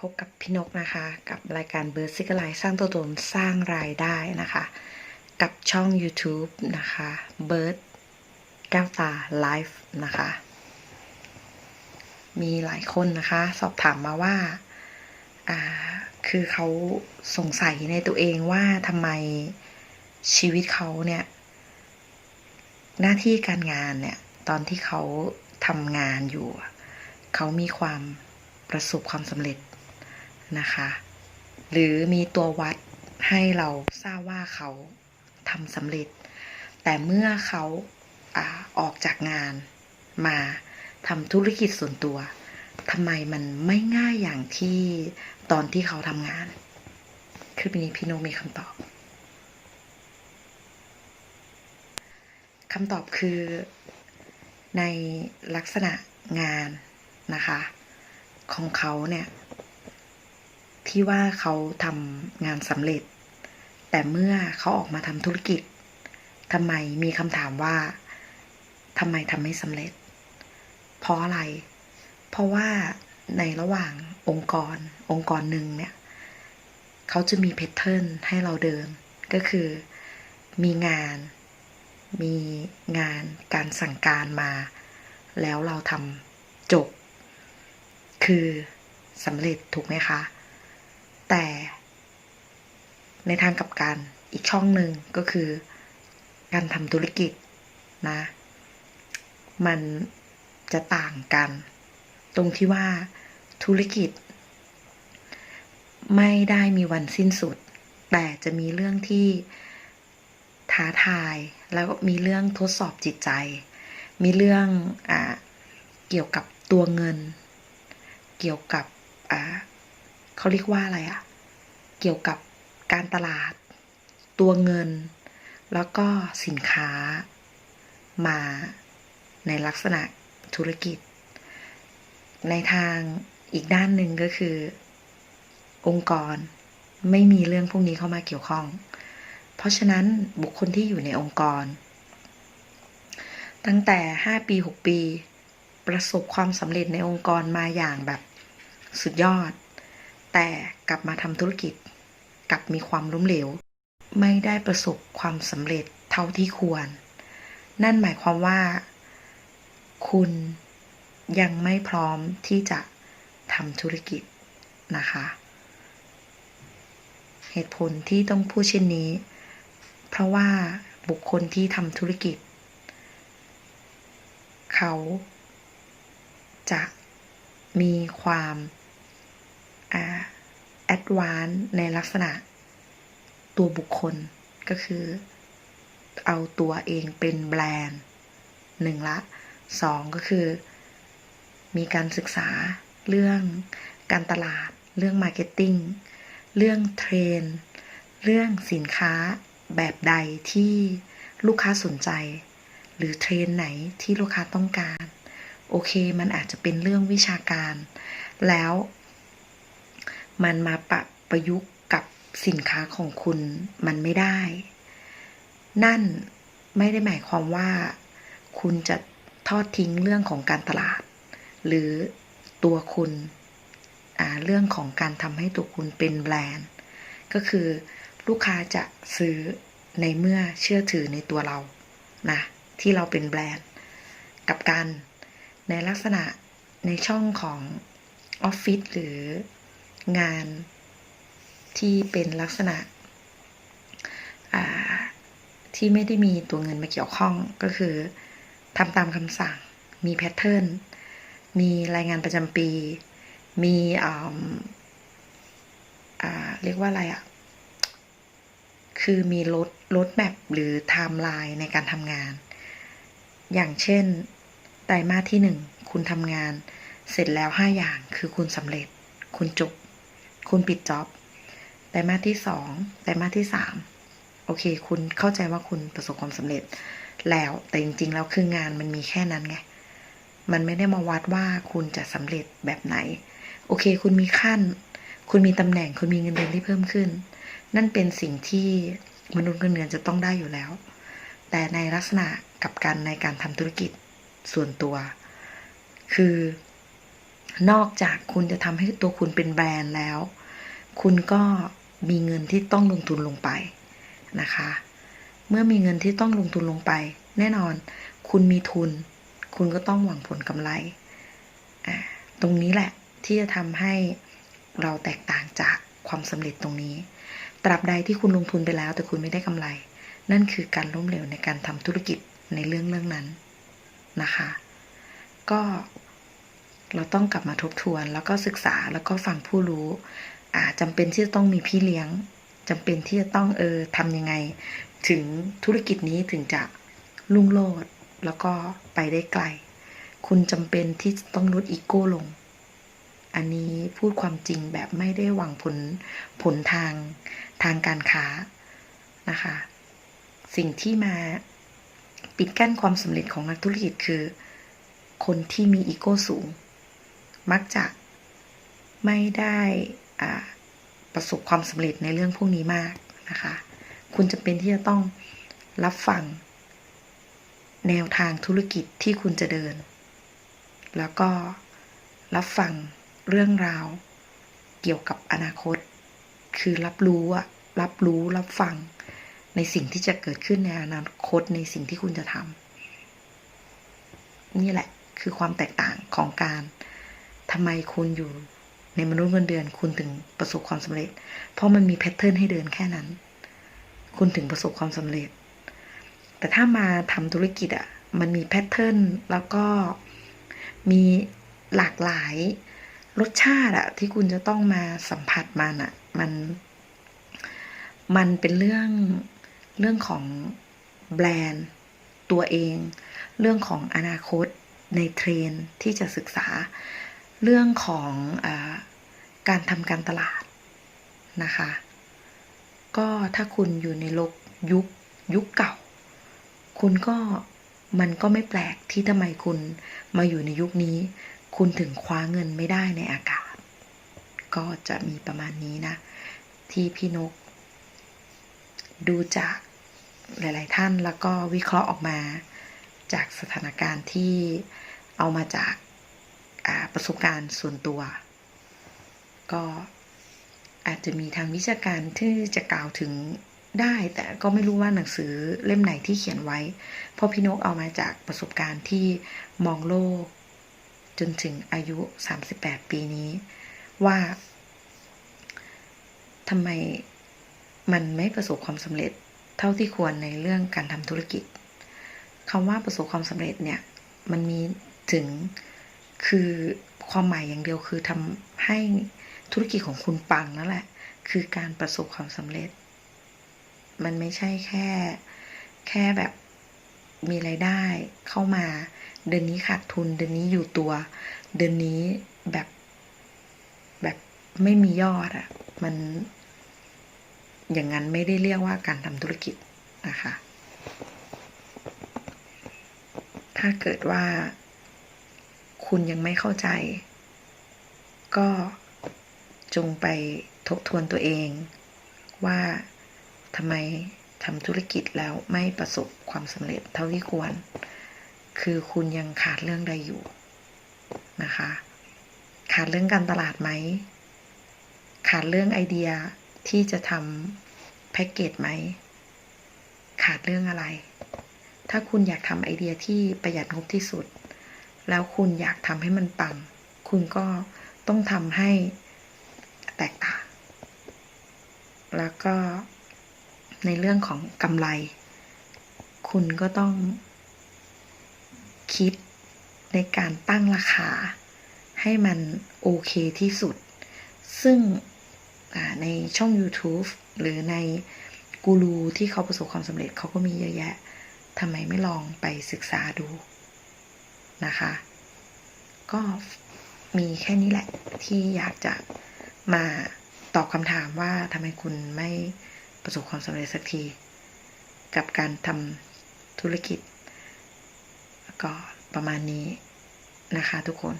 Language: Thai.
พบกับพี่นกนะคะ กับรายการเบิร์ซิกไลสร้างตัวตนสร้างรายได้นะคะ กับช่อง YouTube นะคะเบิร์ดแก้วตาไลฟ์นะคะ มีหลายคนนะคะ สอบถามมาว่าอ่า คือเขาสงสัยในตัวเองว่าทำไมชีวิตเขาเนี่ย หน้าที่การงานเนี่ย ตอนที่เขาทำงานอยู่ เขามีความประสบความสำเร็จ นะคะ หรือมีตัววัดให้เราทราบว่าเขาทำสำเร็จ แต่เมื่อเขาอาออกจากงานมาทำธุรกิจส่วนตัวทำไมมันไม่ง่ายอย่างที่ตอนที่เขาทำงานคือปีนี้พี่โนมีคำตอบคำตอบคือในลักษณะงานนะคะ ของเขาเนี่ย ที่ว่าเขาทำงานสำเร็จ แต่เมื่อเขาออกมาทำธุรกิจทำไมมีคำถามว่าทำไมทำไม่สำเร็จ เพราะอะไร เพราะว่าในระหว่างองค์กร องค์กรหนึ่งเนี่ยเขาจะมีแพทเทิร์นให้เราเดิน ก็คือมีงาน มีงานการสั่งการมา แล้วเราทำจบ คือสำเร็จถูกไหมคะ แต่ในทางกลับกันอีกช่องหนึ่งก็คือ การทำธุรกิจนะ มันจะต่างกัน ตรงที่ว่าธุรกิจ ไม่ได้มีวันสิ้นสุด แต่จะมีเรื่องที่ท้าทายแล้วก็มีเรื่องทดสอบจิตใจ มีเรื่องอเกี่ยวกับตัวเงิน เกี่ยวกับ เขาเรียกว่าอะไรอะเกี่ยวกับการตลาด ตัวเงิน แล้วก็สินค้า มาในลักษณะธุรกิจ ในทางอีกด้านหนึ่งก็คือ องค์กรไม่มีเรื่องพวกนี้เข้ามาเกี่ยวข้อง เพราะฉะนั้นบุคคลที่อยู่ในองค์กร ตั้งแต่ 5 ปี 6 ปี ประสบความสำเร็จในองค์กรมาอย่างแบบสุดยอด แต่กลับมาทำธุรกิจ กลับมีความล้มเหลว ไม่ได้ประสบความสำเร็จเท่าที่ควร นั่นหมายความว่า คุณยังไม่พร้อมที่จะทำธุรกิจนะคะ เหตุผลที่ต้องพูดเช่นนี้ เพราะว่าบุคคลที่ทำธุรกิจ เขาจะมีความ แอดวานในลักษณะตัวบุคคลก็คือ เอาตัวเองเป็นแบรนด์หนึ่งละสองก็คือ มีการศึกษาเรื่องการตลาด เรื่องมาร์เก็ตติ้งเรื่องเทรนเรื่องสินค้าแบบใดที่ลูกค้าสนใจ หรือเทรนไหนที่ลูกค้าต้องการ โอเค มันอาจจะเป็นเรื่องวิชาการ แล้ว มันมาปะประยุกต์กับสินค้าของคุณมันไม่ได้ นั่นไม่ได้หมายความว่า คุณจะทอดทิ้งเรื่องของการตลาด หรือตัวคุณเรื่องของการทำให้ตัวคุณเป็นแบรนด์ ก็คือลูกค้าจะซื้อในเมื่อเชื่อถือในตัวเรานะที่เราเป็นแบรนด์ กับการในลักษณะในช่องของออฟฟิศหรือ งานที่เป็นลักษณะที่ไม่ได้มีตัวเงินมาเกี่ยวข้องก็คือทำตามคำสั่ง มีแพทเทิร์น มีรายงานประจำปี มีเรียกว่าอะไรอะ่ะ คือมีลดลดแมปหรือไทม์ไลน์ในการทำงาน อย่างเช่น ไตรมาสที่หนึ่ง คุณทำงาน เสร็จแล้วห้าอย่าง คือคุณสำเร็จ คุณจบ คุณปิดจ็อบไตรมาสที่สองไตรมาสที่สามโอเค คุณเข้าใจว่าคุณประสบความสำเร็จ แล้วแต่จริง ๆ แล้วคืองานมันมีแค่นั้นไงมันไม่ได้มาวัดว่าคุณจะสำเร็จแบบไหน โอเค คุณมีขั้น คุณมีตำแหน่ง คุณมีเงินเดือนที่เพิ่มขึ้น นั่นเป็นสิ่งที่มนุษย์เงินเดือนจะต้องได้อยู่แล้ว แต่ในลักษณะกับการในการทำธุรกิจส่วนตัว คือนอกจากคุณจะทำให้ตัวคุณเป็นแบรนด์แล้ว คุณก็มีเงินที่ต้องลงทุนลงไปนะคะ เมื่อมีเงินที่ต้องลงทุนลงไป แน่นอน คุณมีทุน คุณก็ต้องหวังผลกำไรอ่าตรงนี้แหละที่จะทำให้เราแตกต่างจากความสำเร็จตรงนี้ ตราบใดที่คุณลงทุนไปแล้ว แต่คุณไม่ได้กำไร นั่นคือการล้มเหลวในการทำธุรกิจในเรื่องเรื่องนั้นนะคะ ก็เราต้องกลับมาทบทวนแล้วก็ศึกษาแล้วก็ฟังผู้รู้ จำเป็นที่จะต้องมีพี่เลี้ยงจำเป็นที่จะต้องเออทำยังไง ถึงธุรกิจนี้ถึงจะรุ่งโรจน์แล้วก็ไปได้ไกล คุณจำเป็นที่จะต้องลดอีโก้ลง อันนี้พูดความจริงแบบไม่ได้หวังผลผลทางทางการค้านะคะ สิ่งที่มาปิดกั้นความสำเร็จของนักธุรกิจคือ คนที่มีอีโก้สูง มักจะไม่ได้ ประสบความสำเร็จในเรื่องพวกนี้มากนะคะ คุณจะเป็นที่จะต้องรับฟังแนวทางธุรกิจที่คุณจะเดิน แล้วก็รับฟังเรื่องราวเกี่ยวกับอนาคต คือรับรู้อะรับรู้รับฟังในสิ่งที่จะเกิดขึ้นในอนาคตในสิ่งที่คุณจะทำนี่แหละคือความแตกต่างของการทำไมคุณอยู่ ในมนุษย์เงินเดือน คุณถึงประสบความสำเร็จ เพราะมันมีแพทเทิร์นให้เดินแค่นั้น คุณถึงประสบความสำเร็จ แต่ถ้ามาทำธุรกิจอะมันมีแพทเทิร์นแล้วก็มีหลากหลายรสชาติอะที่คุณจะต้องมาสัมผัสมันอะมัน มันเป็นเรื่องเรื่องของแบรนด์ตัวเอง เรื่องของอนาคตในเทรนที่จะศึกษา เรื่องของอการทำการตลาดนะคะ ก็ถ้าคุณอยู่ในโลกยุคยุคเก่า คุณก็มันก็ไม่แปลกที่ทำไมคุณมาอยู่ในยุคนี้ คุณถึงคว้าเงินไม่ได้ในอากาศ ก็จะมีประมาณนี้นะ ที่พี่นก ดูจากหลาย ๆ ท่านแล้วก็วิเคราะห์ออกมาจากสถานการณ์ที่เอามาจาก ประสบการณ์ส่วนตัว ก็อาจจะมีทางวิชาการที่จะกล่าวถึงได้ แต่ก็ไม่รู้ว่าหนังสือเล่มไหนที่เขียนไว้ เพราะพี่นกเอามาจากประสบการณ์ที่มองโลก จนถึงอายุ 38 ปีนี้ ว่าทำไมมันไม่ประสบความสำเร็จเท่าที่ควรในเรื่องการทำธุรกิจคำว่าประสบความสำเร็จเนี่ย มันมีถึง คือความหมายอย่างเดียวคือทำให้ธุรกิจของคุณปังนั่นแหละ คือการประสบความสำเร็จ มันไม่ใช่แค่ แค่แบบมีไรายได้เข้ามา เดือนนี้ขาดทุน เดือนนี้อยู่ตัว เดือนนี้แบบแบบไม่มียอดอะ่ะ มัน อย่างนั้นไม่ได้เรียกว่าการทำธุรกิจนะคะ ถ้าเกิดว่า คุณยังไม่เข้าใจ ก็จงไปทบทวนตัวเอง ว่าทำไมทำธุรกิจแล้วไม่ประสบความสำเร็จเท่าที่ควร คือคุณยังขาดเรื่องใดอยู่นะคะ ขาดเรื่องการตลาดไหม ขาดเรื่องไอเดียที่จะทำแพ็กเกจไหม ขาดเรื่องอะไร ถ้าคุณอยากทำไอเดียที่ประหยัดงบที่สุด แล้วคุณอยากทำให้มันปัง คุณก็ต้องทำให้แตกต่าง แล้วก็ในเรื่องของกำไร คุณก็ต้องคิดในการตั้งราคา ให้มันโอเคที่สุด ซึ่งในช่อง YouTube หรือในกูรูที่เขาประสบความสำเร็จเขาก็มีเยอะแยะทำไมไม่ลองไปศึกษาดู นะคะ ก็มีแค่นี้แหละที่อยากจะมาตอบคำถามว่าทำไมคุณไม่ประสบความสำเร็จสักที กับการทำธุรกิจ ก็ประมาณนี้นะคะทุกคน